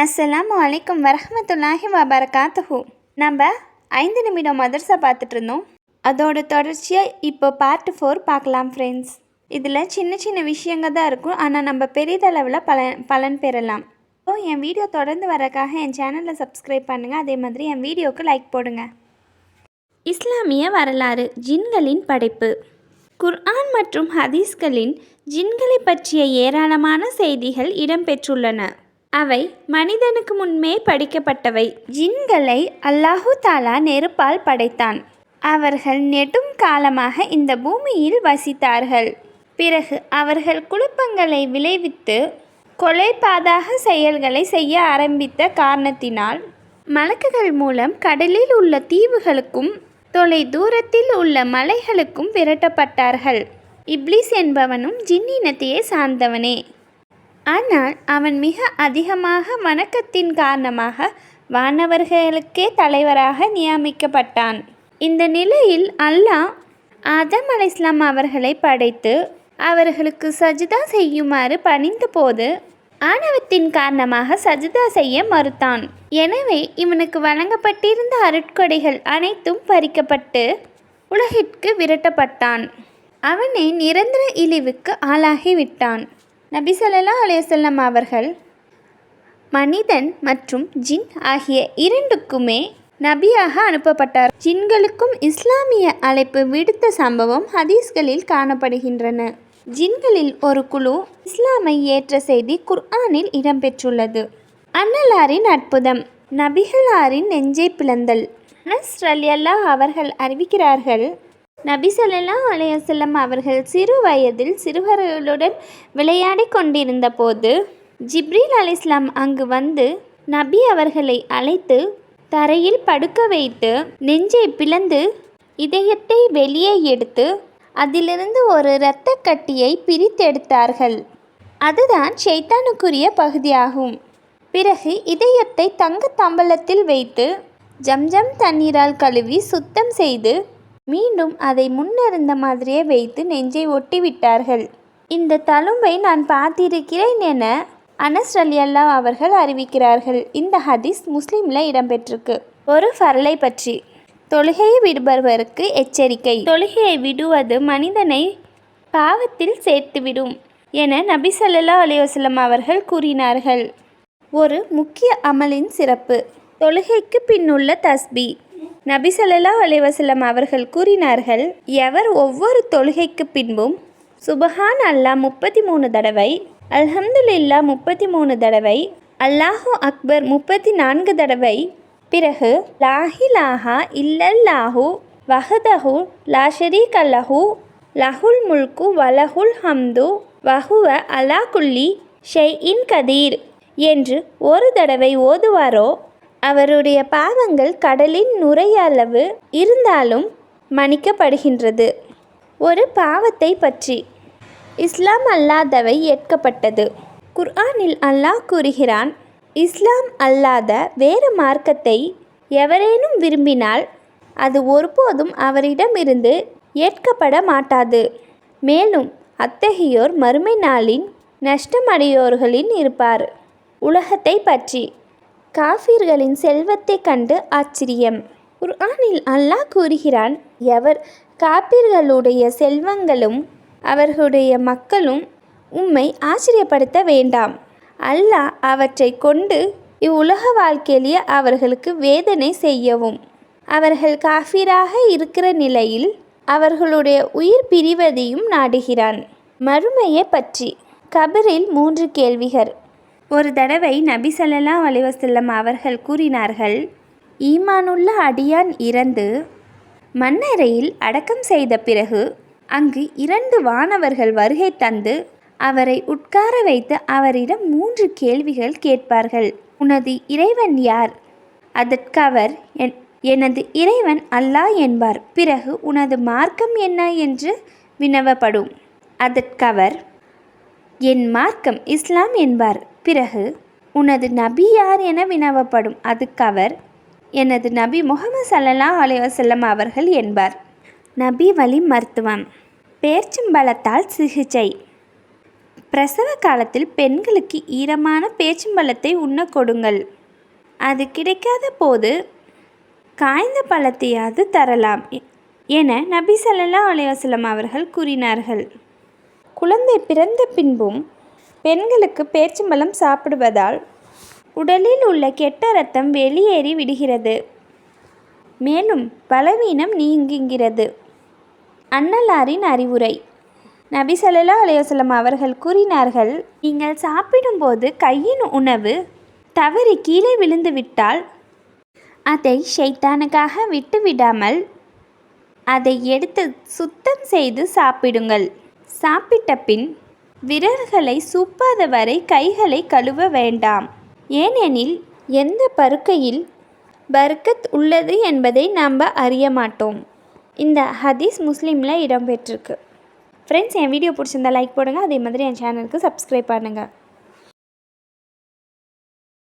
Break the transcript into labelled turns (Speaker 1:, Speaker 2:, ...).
Speaker 1: அஸ்ஸலாமு அலைக்கும் வரஹ்மத்துல்லாஹி வபரகாத்துஹு. நம்ம ஐந்து நிமிடம் மதர்சா பார்த்துட்டு இருந்தோம். அதோட தொடர்ச்சியாக இப்போ பார்ட் ஃபோர் பார்க்கலாம் ஃப்ரெண்ட்ஸ் இதில் சின்ன சின்ன விஷயங்க தான் இருக்கும். ஆனால் நம்ம பெரிதளவில் பலன் பலன் பெறலாம். ஸோ என் வீடியோ தொடர்ந்து வரக்காக என் சேனலை சப்ஸ்கிரைப் பண்ணுங்கள் அதே மாதிரி என் வீடியோவுக்கு லைக் போடுங்க. இஸ்லாமிய வரலாறு ஜின்களின் படைப்பு. குர்ஆன் மற்றும் ஹதீஸ்களின் ஜின்களை பற்றிய ஏராளமான செய்திகள் இடம்பெற்றுள்ளன. அவை மனிதனுக்கு முன்பே படிக்கப்பட்டவை. ஜின்களை அல்லாஹு தாலா நெருப்பால் படைத்தான். அவர்கள் நெடும் காலமாக இந்த பூமியில் வசித்தார்கள். பிறகு அவர்கள் குழப்பங்களை விளைவித்து கொலைபாதாக செயல்களை செய்ய ஆரம்பித்த காரணத்தினால் மலக்குகள் மூலம் கடலில் உள்ள தீவுகளுக்கும் தொலை தூரத்தில் உள்ள மலைகளுக்கும் விரட்டப்பட்டார்கள். இப்லிஸ் என்பவனும் ஜின்னினத்தையே சார்ந்தவனே. ஆனால் அவன் மிக அதிகமாக வணக்கத்தின் காரணமாக வானவர்களுக்கே தலைவராக நியமிக்கப்பட்டான். இந்த நிலையில் அல்லாஹ் ஆதம் அலைஸ்லாம் அவர்களை படைத்து அவர்களுக்கு சஜிதா செய்யுமாறு பணிந்தபோது ஆணவத்தின் காரணமாக சஜிதா செய்ய மறுத்தான். எனவே இவனுக்கு வழங்கப்பட்டிருந்த அருட்கொடைகள் அனைத்தும் பறிக்கப்பட்டு உலகிற்கு விரட்டப்பட்டான். அவனை நிரந்தர இழிவுக்கு ஆளாகிவிட்டான். நபி அலையசல்லம் அவர்கள் மனிதன் மற்றும் ஜின் ஆகிய இரண்டுக்குமே நபியாக அனுப்பப்பட்டார். ஜின்களுக்கும் இஸ்லாமிய அழைப்பு விடுத்த சம்பவம் ஹதீஸ்களில் காணப்படுகின்றன. ஜின்களில் ஒரு குழு இஸ்லாமை ஏற்ற செய்தி குர்ஆனில் இடம்பெற்றுள்ளது. அன்னலாரின் அற்புதம் நபிகளாரின் நெஞ்சை பிளந்தல். அனஸ் அல்லாஹ் அவர்கள் அறிவிக்கிறார்கள் நபி ஸல்லல்லாஹு அலையசல்லம் அவர்கள் சிறு வயதில் சிறுவர்களுடன் விளையாடி கொண்டிருந்த போது ஜிப்ரீல் அலிஸ்லாம் அங்கு வந்து நபி அவர்களை அழைத்து தரையில் படுக்க வைத்து நெஞ்சை பிளந்து இதயத்தை வெளியே எடுத்து அதிலிருந்து ஒரு இரத்த கட்டியை பிரித்தெடுத்தார்கள். அதுதான் ஷைத்தானுக்குரிய பகுதியாகும். பிறகு இதயத்தை தங்க தம்பளத்தில் வைத்து ஜம்ஜம் தண்ணீரால் கழுவி சுத்தம் செய்து மீண்டும் அதை முன்னிருந்த மாதிரியே வைத்து நெஞ்சை ஒட்டிவிட்டார்கள். இந்த தழும்பை நான் பார்த்திருக்கிறேன் என அனஸ் அலி அல்லா அவர்கள் அறிவிக்கிறார்கள். இந்த ஹதீஸ் முஸ்லீமில் இடம்பெற்றிருக்கு. ஒரு ஃபரலை பற்றி. தொழுகையை விடுபவருக்கு எச்சரிக்கை. தொழுகையை விடுவது மனிதனை பாவத்தில் சேர்த்துவிடும் என நபி சல்லா அலைஹி அவர்கள் கூறினார்கள். ஒரு முக்கிய அமலின் சிறப்பு. தொழுகைக்கு பின்னுள்ள தஸ்பி. நபிசல்லா அலைவசல்லம் அவர்கள் கூறினார்கள் எவர் ஒவ்வொரு தொழுகைக்கு பின்பும் சுபஹான் அல்லாஹ் முப்பத்தி மூணு தடவை அல்ஹம்துல்லா முப்பத்தி மூணு தடவை அல்லாஹு அக்பர் முப்பத்தி நான்கு தடவை பிறகு லாஹிலாஹா இல்லல்லாஹு வஹதஹு லாஷரி ஷரீக லஹுல் முல்கு வலஹுல் ஹம்து வஹுவ அலா குல்லி ஷெய்இன் கதீர் என்று ஒரு தடவை ஓதுவாரோ? அவருடைய பாவங்கள் கடலின் நுரையளவு இருந்தாலும் மன்னிக்கப்படுகின்றது. ஒரு பாவத்தை பற்றி இஸ்லாம் அல்லாதவை ஏற்கப்பட்டது. குர்ஆனில் அல்லாஹ் கூறுகிறான் இஸ்லாம் அல்லாத வேறு மார்க்கத்தை எவரேனும் விரும்பினால் அது ஒருபோதும் அவரிடமிருந்து ஏற்கப்பட மாட்டாது. மேலும் அத்தகையோர் மறுமை நாளின் நஷ்டமடையோர்களின் இருப்பார். உலகத்தை பற்றி காஃபிர்களின் செல்வத்தை கண்டு ஆச்சரியம். குர்ஆனில் அல்லாஹ் கூறுகிறான் எவர் காப்பீர்களுடைய செல்வங்களும் அவர்களுடைய மக்களும் உம்மை ஆச்சரியப்படுத்த வேண்டாம். அல்லாஹ் அவற்றை கொண்டு இவ்வுலக வாழ்க்கையிலேயே அவர்களுக்கு வேதனை செய்யவும். அவர்கள் காஃபிராக இருக்கிற நிலையில் அவர்களுடைய உயிர் பிரிவதையும் நாடுகிறான். மறுமையை பற்றி கபரில் மூன்று கேள்விகள். ஒரு தடவை நபி ஸல்லல்லாஹு அலிவசல்லம் அவர்கள் கூறினார்கள் ஈமானுள்ள அடியான் இறந்து மண்ணறையில் அடக்கம் செய்த பிறகு அங்கு இரண்டு வானவர்கள் வருகை தந்து அவரை உட்கார வைத்து அவரிடம் மூன்று கேள்விகள் கேட்பார்கள். உனது இறைவன் யார்? அதற்கு அவர் என் எனது இறைவன் அல்லாஹ் என்பார். பிறகு உனது மார்க்கம் என்ன என்று வினவப்படும். அதற்கவர் என் மார்க்கம் இஸ்லாம் என்பார். பிறகு உனது நபி யார் என வினவப்படும் அதுக்கவர் எனது நபி முகமது சல்லா அலைவசல்லம் அவர்கள் என்பார். நபி வழி மருத்துவம். பேர்ச்சம்பழத்தால் சிகிச்சை. பிரசவ காலத்தில் பெண்களுக்கு ஈரமான பேச்சும்பழத்தை உண்ண கொடுங்கள். அது கிடைக்காத போது காய்ந்த பழத்தையாவது தரலாம் என நபி சல்லா அலைஹி அவர்கள் கூறினார்கள். குழந்தை பிறந்த பின்பும் பெண்களுக்கு பேச்சும்பழம் சாப்பிடுவதால் உடலில் உள்ள கெட்ட இரத்தம் வெளியேறி விடுகிறது. மேலும் பலவீனம் நீங்குகிறது. அன்னலாரின் அறிவுரை. நபி ஸல்லல்லாஹு அலைஹி அவர்கள் கூறினார்கள் நீங்கள் சாப்பிடும்போது கையின் உணவு தவறி கீழே விழுந்து விட்டால் அதை ஷைத்தானுக்காக விட்டுவிடாமல் அதை எடுத்து சுத்தம் செய்து சாப்பிடுங்கள். சாப்பிட்ட பின் விரல்களை சூப்பாத வரை கைகளை கழுவ வேண்டாம். ஏனெனில் எந்த பருக்கையில் பர்க்கத் உள்ளது என்பதை நாம் அறிய மாட்டோம். இந்த ஹதீஸ் முஸ்லீமில் இடம்பெற்றிருக்கு. ஃப்ரெண்ட்ஸ் என் வீடியோ பிடிச்சிருந்தா லைக் போடுங்க. அதே மாதிரி என் சேனலுக்கு சப்ஸ்கிரைப் பண்ணுங்கள்